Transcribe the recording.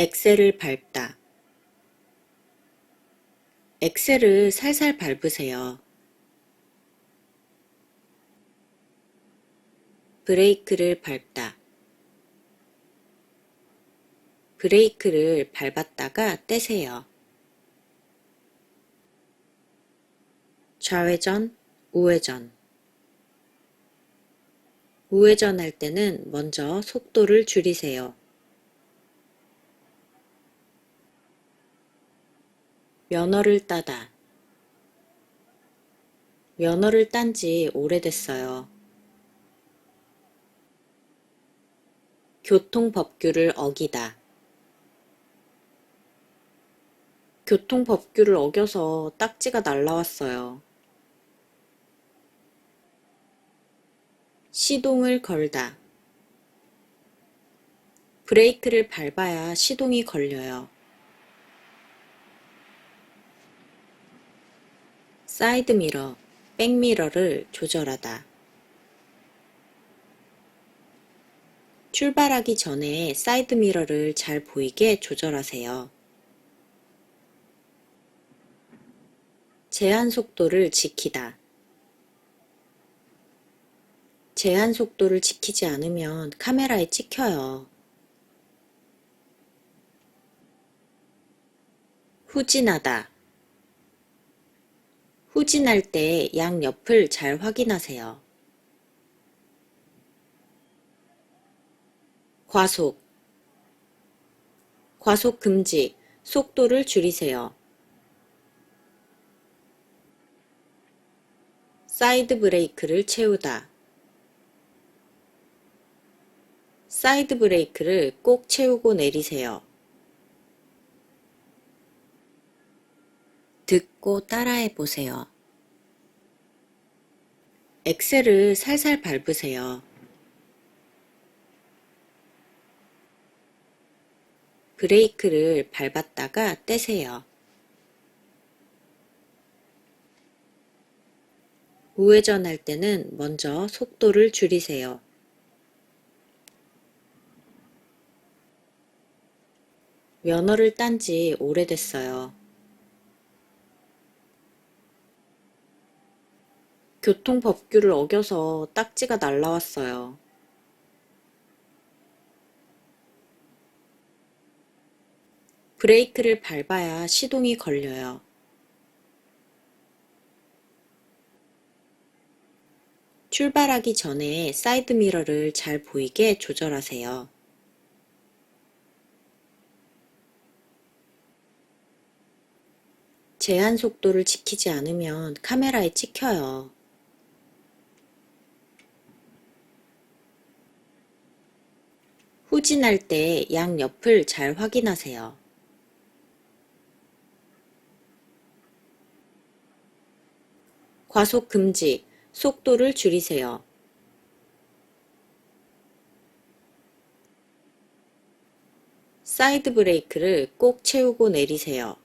엑셀을 밟다. 엑셀을 살살 밟으세요. 브레이크를 밟다. 브레이크를 밟았다가 떼세요. 좌회전, 우회전. 우회전 할 때는 먼저 속도를 줄이세요. 면허를 따다. 면허를 딴 지 오래됐어요. 교통법규를 어기다. 교통법규를 어겨서 딱지가 날라왔어요. 시동을 걸다. 브레이크를 밟아야 시동이 걸려요. 사이드미러, 백미러를 조절하다. 출발하기 전에 사이드미러를 잘 보이게 조절하세요. 제한 속도를 지키다. 제한 속도를 지키지 않으면 카메라에 찍혀요. 후진하다. 후진할 때 양옆을 잘 확인하세요. 과속. 과속 금지. 속도를 줄이세요. 사이드 브레이크를 채우다. 사이드 브레이크를 꼭 채우고 내리세요. 듣고 따라해 보세요. 엑셀을 살살 밟으세요. 브레이크를 밟았다가 떼세요. 우회전 할 때는 먼저 속도를 줄이세요. 면허를 딴 지 오래됐어요. 교통법규를 어겨서 딱지가 날라왔어요. 브레이크를 밟아야 시동이 걸려요. 출발하기 전에 사이드미러를 잘 보이게 조절하세요. 제한 속도를 지키지 않으면 카메라에 찍혀요. 후진할 때 양옆을 잘 확인하세요. 과속 금지, 속도를 줄이세요. 사이드 브레이크를 꼭 채우고 내리세요.